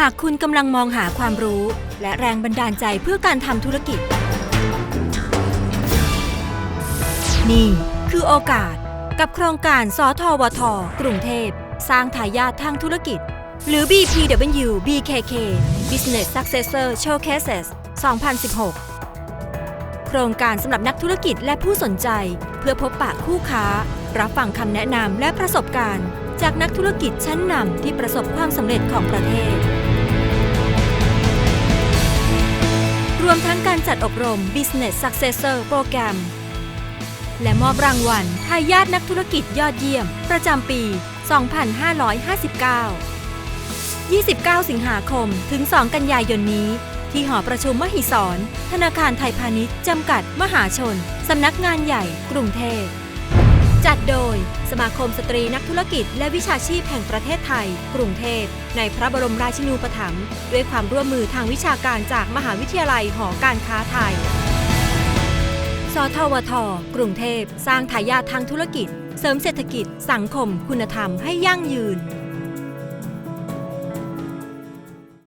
หากคุณกำลังมองหาความรู้ และแรงบันดาลใจเพื่อการทำธุรกิจ นี่คือโอกาสกับโครงการสทวท กรุงเทพ สร้างทายาททางธุรกิจ หรือ BPW BKK Business Successor Showcases 2016 โครงการสำหรับนักธุรกิจและผู้สนใจ เพื่อพบปะคู่ค้า รับฟังคำแนะนำและประสบการณ์ จากนักธุรกิจชั้นนำที่ประสบความสำเร็จของประเทศ วมทั้งการจัดอบรม Business Successor Program และมอบรางวัลทายาทนักธุรกิจยอดเยี่ยม ประจำปี 2559 29 สิงหาคม ถึง 2 กันยายนนี้ ที่หอประชุมมหิศรธนาคารไทยพาณิชย์ จำกัด มหาชน สำนักงานใหญ่ กรุงเทพ จัดโดย สมาคมสตรีนักธุรกิจ และวิชาชีพแห่งประเทศไทย กรุงเทพ ในพระบรมราชินูปถัมภ์ด้วยความร่วมมือทางวิชาการจากมหาวิทยาลัยหอการค้าไทย สทวท กรุงเทพ สร้างทายาททางธุรกิจ เสริมเศรษฐกิจ สังคม คุณธรรมให้ยั่งยืน